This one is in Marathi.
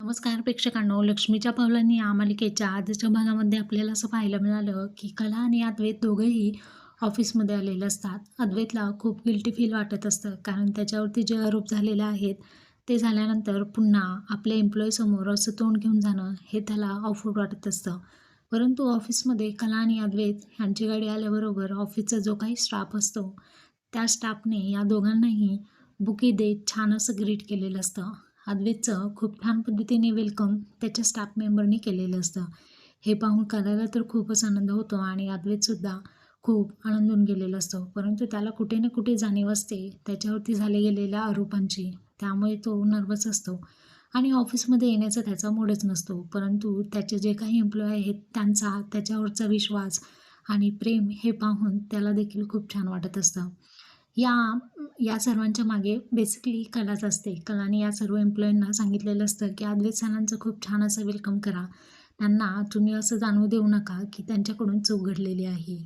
नमस्कार प्रेक्षकांनो लक्ष्मीच्या पावलांनी या मालिकेच्या आजच्या भागामध्ये आपल्याला असं पाहायला मिळालं की कला आणि अद्वैत दोघंही ऑफिसमध्ये आलेले असतात. अद्वैतला खूप गिल्टी फील वाटत असतं कारण त्याच्यावरती जे आरोप झालेले आहेत ते झाल्यानंतर पुन्हा आपल्या एम्प्लॉईसमोर असं तोंड घेऊन जाणं हे त्याला ऑफवर्ड वाटत असतं. परंतु ऑफिसमध्ये कला आणि अद्वैत यांची गाडी आल्याबरोबर ऑफिसचा जो काही स्टाफ असतो त्या स्टाफने या दोघांनाही बुकी देत छान असं ग्रीट केलेलं असतं. अद्वैतचं खूप छान पद्धतीने वेलकम त्याच्या स्टाफ मेंबरनी केलेलं असतं. हे पाहून करायला तर खूपच आनंद होतो आणि अद्वैतसुद्धा खूप आनंदून गेलेला असतो. परंतु त्याला कुठे ना कुठे जाणीव असते त्याच्यावरती झाले गेलेल्या आरोपांची. त्यामुळे तो नर्वस असतो. आणि ऑफिसमध्ये येण्याचा त्याचा मूडच नसतो. परंतु त्याचे जे काही एम्प्लॉय आहेत त्यांचा त्याच्यावरचा विश्वास आणि प्रेम हे पाहून त्याला देखील खूप छान वाटत असतं. या या सर्वांच्या मागे बेसिकली कलाच असते. कलाने या सर्व एम्प्लॉईंना सांगितलेलं असतं की अद्वैत सणांचं खूप छान असं वेलकम करा. त्यांना तुम्ही असं जाणवू देऊ नका की त्यांच्याकडून चूक घडलेली आहे.